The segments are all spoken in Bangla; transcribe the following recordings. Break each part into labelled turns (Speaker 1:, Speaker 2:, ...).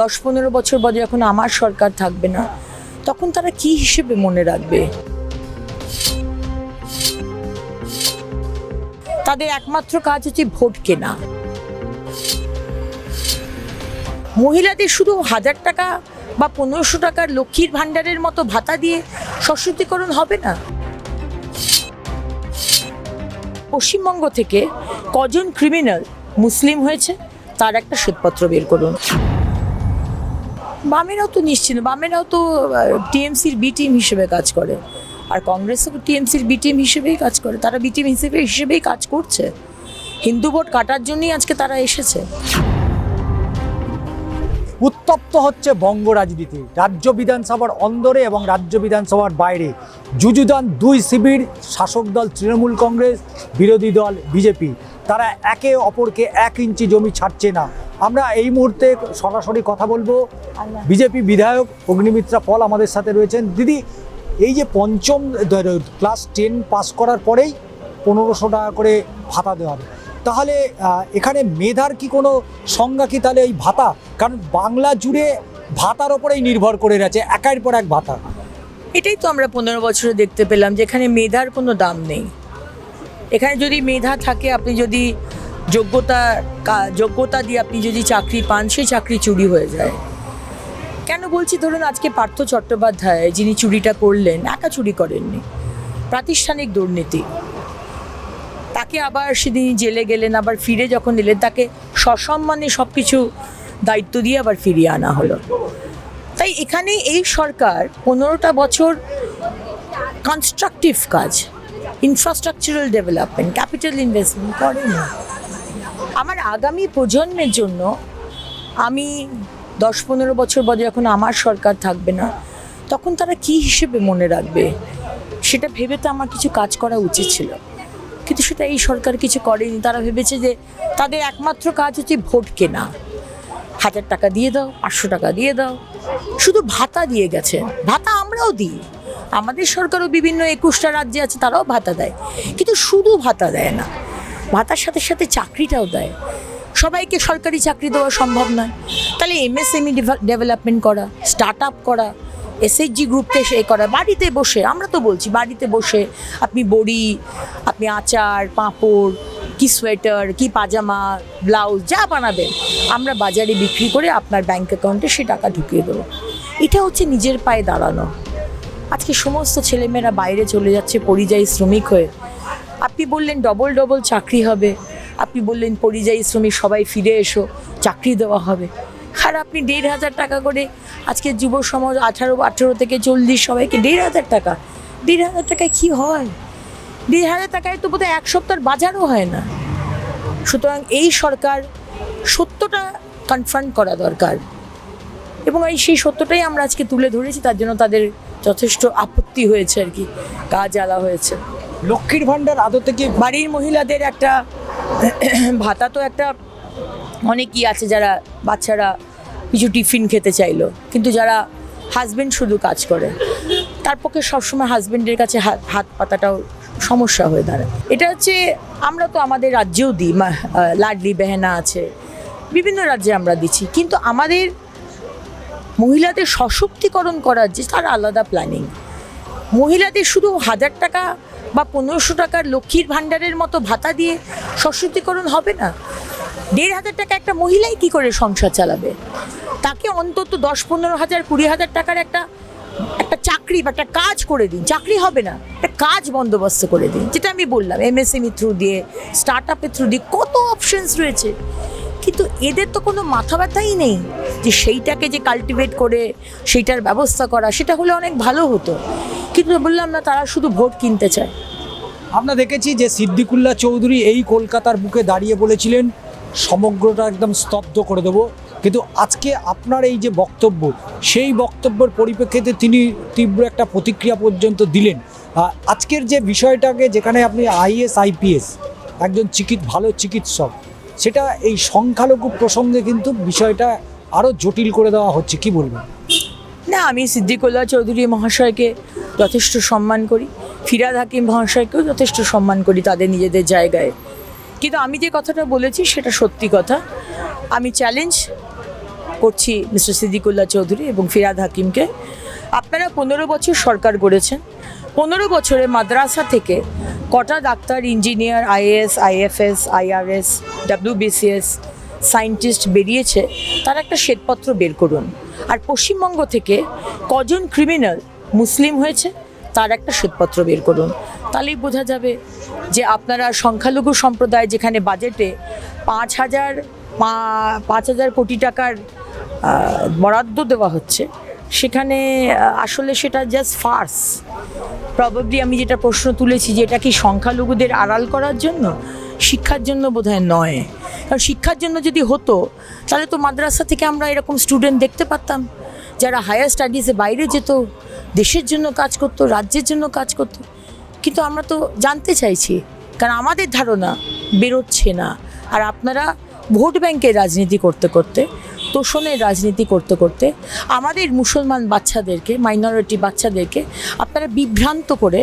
Speaker 1: দশ পনেরো বছর পরে যখন আমার সরকার থাকবে না, তখন তারা কি হিসেবে মনে রাখবে? তাদের একমাত্র কাজ হচ্ছে ভোট কেনা। মহিলাদের শুধু হাজার টাকা বা পনেরোশো টাকার লক্ষ্মীর ভাণ্ডারের মতো ভাতা দিয়ে সশক্তিকরণ হবে না? পশ্চিমবঙ্গ থেকে কজন ক্রিমিনাল মুসলিম হয়েছে, তার একটা শ্বেতপত্র বের করুন। বামেরাও তো নিশ্চিন্ত, বামেরাও তো টিএমসির বি টিম হিসেবে কাজ করে। আর কংগ্রেসও টিএমসির বি টিম হিসেবেই কাজ করে। তারা বি টিম হিসেবে হিসেবেই কাজ করছে। হিন্দু ভোট কাটার জন্যই আজকে তারা এসেছে।
Speaker 2: উত্তপ্ত হচ্ছে বঙ্গ রাজনীতি। রাজ্য বিধানসভার অন্দরে এবং রাজ্য বিধানসভার বাইরে। যুযুদান দুই শিবির, শাসক দল তৃণমূল কংগ্রেস, বিরোধী দল বিজেপি। তারা একে অপরকে এক ইঞ্চি জমি ছাড়ছে না। আমরা এই মুহূর্তে সরাসরি কথা বলব। বিজেপি বিধায়ক অগ্নিমিত্রা পল আমাদের সাথে রয়েছেন। দিদি এই যে পঞ্চম ক্লাস টেন পাস করার পরেই পনেরোশো টাকা করে ভাতা দেওয়া হবে। তাহলে এখানে মেধার কি কোনো সংজ্ঞা কি তাহলে এই ভাতা? কারণ বাংলা জুড়ে ভাতার ওপরেই নির্ভর করে রয়েছে একের পর এক ভাতা।
Speaker 1: এটাই তো আমরা পনেরো বছরে দেখতে পেলাম যেখানে মেধার কোনো দাম নেই। এখানে যদি মেধা থাকে আপনি যদি যোগ্যতা যোগ্যতা দিয়ে আপনি যদি চাকরি পান সেই চাকরি চুরি হয়ে যায়। কেন বলছি? ধরুন আজকে পার্থ চট্টোপাধ্যায় যিনি চুরিটা করলেন, একা চুরি করেননি। প্রাতিষ্ঠানিক দুর্নীতি। তাকে আবার সেদিন জেলে গেলেন, আবার ফিরে যখন এলেন, তাকে সসম্মানে সব কিছু দায়িত্ব দিয়ে আবার ফিরিয়ে আনা হলো। তাই এখানে এই সরকার পনেরোটা বছর কনস্ট্রাকটিভ কাজ ইনফ্রাস্ট্রাকচারাল ডেভেলপমেন্ট ক্যাপিটাল ইনভেস্টমেন্ট করেনি। আমার আগামী প্রজন্মের জন্য আমি দশ পনেরো বছর পরে যখন আমার সরকার থাকবে না, তখন তারা কি হিসেবে মনে রাখবে? সেটা ভেবে তো আমার কিছু কাজ করা উচিত ছিল। কিন্তু সেটা এই সরকার কিছু করেনি। তারা ভেবেছে যে তাদের একমাত্র কাজ হচ্ছে ভোট কেনা। হাজার টাকা দিয়ে দাও, পাঁচশো টাকা দিয়ে দাও। শুধু ভাতা দিয়ে গেছে। ভাতা আমরাও দিই। আমাদের সরকারও বিভিন্ন একুশটা রাজ্যে আছে, তারাও ভাতা দেয়। কিন্তু শুধু ভাতা দেয় না। ভাতার সাথে সাথে চাকরিটাও দেয়। সবাইকে সরকারি চাকরি দেওয়া সম্ভব নয়। তাহলে এমএসএমই ডেভেলপমেন্ট করা স্টার্ট আপ করা এসএইচজি গ্রুপকে সে করা, বাড়িতে বসে, আমরা তো বলছি বাড়িতে বসে আপনি বড়ি, আপনি আচার, পাঁপড়, কি সোয়েটার কি পাজামা ব্লাউজ যা বানাবেন, আমরা বাজারে বিক্রি করে আপনার ব্যাঙ্ক অ্যাকাউন্টে সে টাকা ঢুকিয়ে দেবো। এটা হচ্ছে নিজের পায়ে দাঁড়ানো। আজকে সমস্ত ছেলেমেয়েরা বাইরে চলে যাচ্ছে পরিযায়ী শ্রমিক হয়ে। আপনি বললেন ডবল ডবল চাকরি হবে। আপনি বললেন পরিযায়ী শ্রমিক, সবাই ফিরে এসো, চাকরি দেওয়া হবে। আর আপনি দেড় হাজার টাকা করে আজকে যুব সমাজ আঠারো, আঠেরো থেকে চল্লিশ সবাইকে দেড় হাজার টাকা। দেড় হাজার টাকায় কী হয়? দেড় হাজার টাকায় তো বোধহয় এক সপ্তাহের বাজারও হয় না। সুতরাং এই সরকার সত্যটা কনফ্রন্ট করা দরকার। এবং এই সেই সত্যটাই আমরা আজকে তুলে ধরেছি, তার জন্য তাদের যথেষ্ট আপত্তি হয়েছে আর কি, গা জ্বালা হয়েছে।
Speaker 2: লক্ষ্মীর ভাণ্ডার আদতে কি
Speaker 1: বাড়ির মহিলাদের একটা ভাতা তো একটা অনেকই আছে যারা বাচ্চারা কিছু টিফিন খেতে চাইলো, কিন্তু যারা হাজব্যান্ড শুধু কাজ করে, তার পক্ষে সবসময় হাজবেন্ডের কাছে হাত হাত পাতাটাও সমস্যা হয়ে দাঁড়ায়। এটা হচ্ছে আমরা তো আমাদের রাজ্যেও দিই লাডলি, বেহেনা আছে, বিভিন্ন রাজ্যে আমরা দিচ্ছি, কিন্তু আমাদের মহিলাদের সশক্তিকরণ করার যে তার আলাদা প্ল্যানিং মহিলাদের শুধু হাজার টাকা বা পনেরোশো টাকার লক্ষ্মীর ভাণ্ডারের মতো ভাতা দিয়ে সশক্তিকরণ হবে না? দেড় হাজার টাকা একটা মহিলাই কি করে সংসার চালাবে? তাকে অন্তত দশ, পনেরো হাজার, কুড়ি হাজার টাকার একটা একটা চাকরি বা একটা কাজ করে দিন। চাকরি হবে না, একটা কাজ বন্দোবস্ত করে দিন। যেটা আমি বললাম এমএসএমই থ্রু দিয়ে স্টার্ট আপের থ্রু দিয়ে কত অপশনস রয়েছে। কিন্তু এদের তো কোনো মাথা ব্যথাই নেই যে সেইটাকে যে কাল্টিভেট করে, সেইটার ব্যবস্থা করা, সেটা হলে অনেক ভালো হতো। কিন্তু বললাম, না, তারা শুধু ভোট কিনতে চায়।
Speaker 2: আমরা দেখেছি যে সিদ্দিকুল্লাহ চৌধুরী এই কলকাতার বুকে দাঁড়িয়ে বলেছিলেন, সমগ্রটা একদম স্তব্ধ করে দেবো। কিন্তু আজকে আপনার এই যে বক্তব্য, সেই বক্তব্যের পরিপ্রেক্ষিতে তিনি তীব্র একটা প্রতিক্রিয়া পর্যন্ত দিলেন। আজকের যে বিষয়টাকে যেখানে আপনি আইএস, আইপিএস, একজন চিকিৎ, ভালো চিকিৎসক সেটা এই সংখ্যালঘু প্রসঙ্গে কিন্তু বিষয়টা আরও জটিল করে দেওয়া হচ্ছে, কি বলবেন?
Speaker 1: না, আমি সিদ্দিকুল্লাহ চৌধুরী মহাশয়কে যথেষ্ট সম্মান করি, ফিরাদ হাকিম মহাশয়কেও যথেষ্ট সম্মান করি তাদের নিজেদের জায়গায়। কিন্তু আমি যে কথাটা বলেছি সেটা সত্যি কথা। আমি চ্যালেঞ্জ করছি মিস্টার সিদ্দিকুল্লাহ চৌধুরী এবং ফিরাদ হাকিমকে। আপনারা পনেরো বছর সরকার গড়েছেন, পনেরো বছরে মাদ্রাসা থেকে কটা doctor, engineer, IAS, IFS, IRS, WBCS scientist বেরিয়েছে, তার একটা শ্বেতপত্র বের করুন। আর পশ্চিমবঙ্গ থেকে কজন ক্রিমিনাল মুসলিম হয়েছে, তার একটা শ্বেতপত্র বের করুন। তাহলেই বোঝা যাবে যে আপনারা সংখ্যালঘু সম্প্রদায় যেখানে বাজেটে পাঁচ হাজার পাঁচ হাজার কোটি টাকার বরাদ্দ দেওয়া হচ্ছে সেখানে আসলে সেটা জাস্ট ফার্স প্রবাবলি আমি যেটা প্রশ্ন তুলেছি যে এটা কি সংখ্যালঘুদের আড়াল করার জন্য? শিক্ষার জন্য বোধহয় নয়। কারণ শিক্ষার জন্য যদি হতো, তাহলে তো মাদ্রাসা থেকে আমরা এরকম স্টুডেন্ট দেখতে পারতাম। যারা হায়ার স্টাডিজে বাইরে যেত, দেশের জন্য কাজ করতো, রাজ্যের জন্য কাজ করতো। কিন্তু আমরা তো জানতে চাইছি, কারণ আমাদের ধারণা বেরোচ্ছে না। আর আপনারা ভোট ব্যাংকের রাজনীতি করতে করতে তোষণের রাজনীতি করতে করতে আমাদের মুসলমান বাচ্চাদেরকে মাইনরিটি বাচ্চাদেরকে আপনারা বিভ্রান্ত করে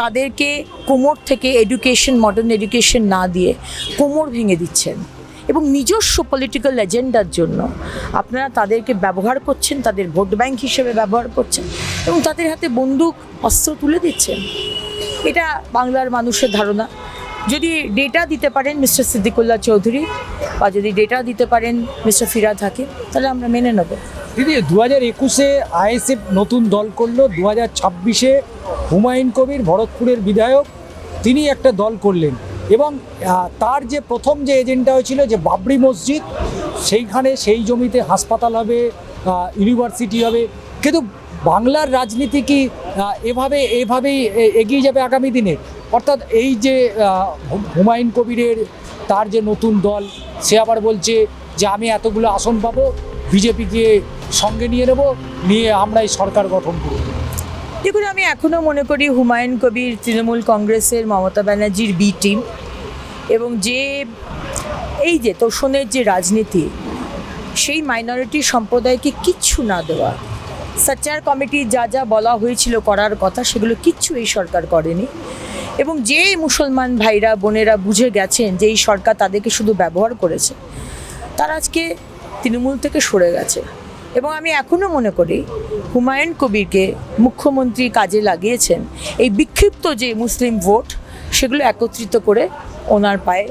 Speaker 1: তাদেরকে কোমর থেকে এডুকেশন মডার্ন এডুকেশন না দিয়ে কোমর ভেঙে দিচ্ছেন। এবং নিজস্ব পলিটিক্যাল এজেন্ডার জন্য আপনারা তাদেরকে ব্যবহার করছেন, তাদের ভোট ব্যাংক হিসেবে ব্যবহার করছেন এবং তাদের হাতে বন্দুক, অস্ত্র তুলে দিচ্ছেন। এটা বাংলার মানুষের ধারণা। যদি ডেটা দিতে পারেন মিস্টার সিদ্দিকুল্লাহ চৌধুরী বা যদি ডেটা দিতে পারেন মিস্টার ফিরাদ হাকিম, তাহলে আমরা মেনে নেব।
Speaker 2: দিদি দু হাজার একুশে আইএসএফ নতুন দল করল দু হাজার ছাব্বিশে হুমায়ুন কবির ভরতপুরের বিধায়ক, তিনি একটা দল করলেন। এবং তার যে প্রথম যে এজেন্ডা হয়েছিল যে বাবরি মসজিদ, সেইখানে সেই জমিতে হাসপাতাল হবে ইউনিভার্সিটি হবে। কিন্তু বাংলার রাজনীতি কি এভাবে, এভাবেই এগিয়ে যাবে আগামী দিনে? অর্থাৎ এই যে হুমায়ুন কবিরের তার যে নতুন দল, সে আবার বলছে যে আমি এতগুলো আসন পাবো, বিজেপিকে সঙ্গে নিয়ে নেব, নিয়ে আমরা এই সরকার গঠন করব।
Speaker 1: দেখুন, আমি এখনও মনে করি হুমায়ুন কবির তৃণমূল কংগ্রেসের মমতা ব্যানার্জির বি টিম এবং যে, এই যে তোষণের যে রাজনীতি, সেই মাইনরিটি সম্প্রদায়কে কিচ্ছু না দেওয়া সাচ্চার কমিটি যা যা বলা হয়েছিল করার কথা, সেগুলো কিচ্ছু এই সরকার করেনি। এবং যে মুসলমান ভাইরা, বোনেরা বুঝে গেছেন যে এই সরকার তাদেরকে শুধু ব্যবহার করেছে, তারা আজকে তৃণমূল থেকে সরে গেছে। এবং আমি এখনও মনে করি, হুমায়ুন কবিরকে মুখ্যমন্ত্রী কাজে লাগিয়েছেন, এই বিক্ষিপ্ত যে মুসলিম ভোট, সেগুলো একত্রিত করে ওনার পায়ে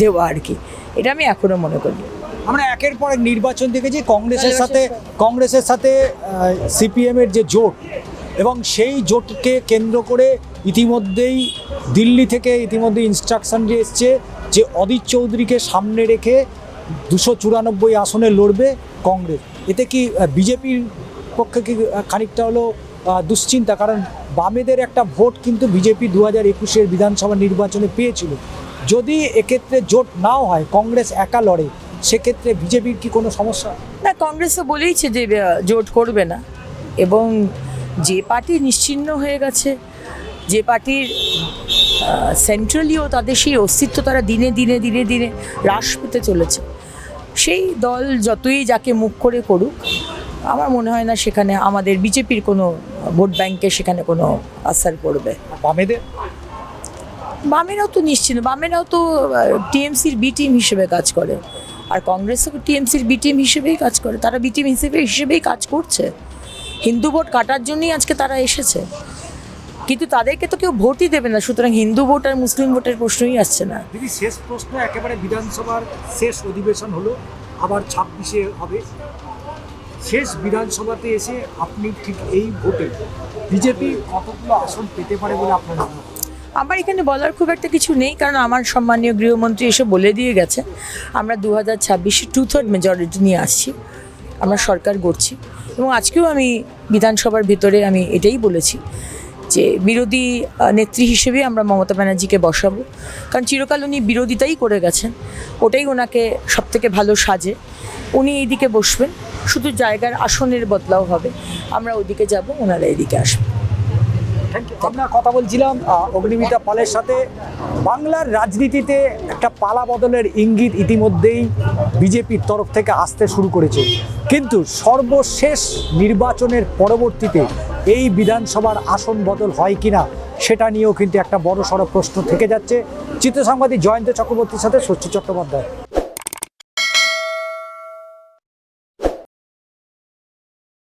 Speaker 1: দেওয়া আর কি। এটা আমি এখনও মনে করি।
Speaker 2: আমরা একের পর এক নির্বাচন দেখেছি, কংগ্রেসের সাথে কংগ্রেসের সাথে সিপিএমের যে জোট, এবং সেই জোটকে কেন্দ্র করে ইতিমধ্যেই দিল্লি থেকে ইতিমধ্যে ইনস্ট্রাকশন যে এসছে যে অদিত চৌধুরীকে সামনে রেখে দুশো চুরানব্বই আসনে লড়বে কংগ্রেস। এতে কি বিজেপির পক্ষে কি খানিকটা হলো দুশ্চিন্তা? কারণ বামেদের একটা ভোট কিন্তু বিজেপি দু হাজার একুশের বিধানসভা নির্বাচনে পেয়েছিল। যদি এক্ষেত্রে জোট নাও হয়, কংগ্রেস একা লড়ে সেক্ষেত্রে বিজেপির কি কোনো সমস্যা?
Speaker 1: না কংগ্রেস তো বলেইছে যে জোট করবে না। এবং যে পার্টি নিশ্চিহ্ন হয়ে গেছে যে পার্টির সেন্ট্রালিও তাদের সেই অস্তিত্ব তারা দিনে দিনে দিনে দিনে হ্রাস পেতে চলেছে। সেই দল যতই যাকে মুখ করে করুক আমার মনে হয় না সেখানে আমাদের বিজেপির কোনো ভোট ব্যাংকে সেখানে কোনো আসার পড়বে।
Speaker 2: বামেদের?
Speaker 1: বামেরাও তো নিশ্চিন্ত বামেরাও তো টিএমসির বি টিম হিসেবে কাজ করে। আর কংগ্রেসও টিএমসির বি টিম হিসেবেই কাজ করে, তারা বিটিএম হিসেবে হিসেবেই কাজ করছে। হিন্দু ভোট কাটার জন্যই আজকে তারা এসেছে। কিন্তু তাদেরকে তো কেউ ভোটই দেবে না, সুতরাং হিন্দু ভোট আর মুসলিম ভোটের প্রশ্নই আসছে না।
Speaker 2: দিদি শেষ প্রশ্ন, একেবারে বিধানসভার শেষ অধিবেশন হলো, আবার ছাব্বিশে হবে। শেষ বিধানসভাতে এসে আপনি ঠিক এই ভোটে বিজেপি কতগুলো আসন পেতে পারে বলে আপনার মনে হয়?
Speaker 1: আমার এখানে বলার খুব একটা কিছু নেই, কারণ আমার সম্মানীয় গৃহমন্ত্রী এসে বলে দিয়ে গেছে। আমরা দু হাজার ছাব্বিশে টু থার্ড মেজরিটি নিয়ে আসছি, আমরা সরকার গড়ছি। এবং আজকেও আমি বিধানসভার ভিতরে আমি এটাই বলেছি যে বিরোধী নেত্রী হিসেবে আমরা মমতা ব্যানার্জিকে বসাবো। কারণ চিরকাল উনি বিরোধিতাই করে গেছেন, ওটাই ওনাকে সবথেকে ভালো সাজে। উনি এইদিকে বসবেন, শুধু জায়গার আসনের বদলাও হবে, আমরা ওইদিকে যাব, ওনারা এদিকে আসবেন।
Speaker 2: আমরা কথা বলছিলাম অগ্নিমিতা পালের সাথে। বাংলার রাজনীতিতে একটা পালা বদলের ইঙ্গিত ইতিমধ্যেই বিজেপির তরফ থেকে আসতে শুরু করেছে। কিন্তু সর্বশেষ নির্বাচনের পরবর্তীতে এই বিধানসভার আসন বদল হয় কিনা, সেটা নিয়েও কিন্তু একটা বড় সড়ো প্রশ্ন থেকে যাচ্ছে। চিত্র সাংবাদিক জয়ন্ত চক্রবর্তীর সাথে ষষ্ঠী চট্টোপাধ্যায়।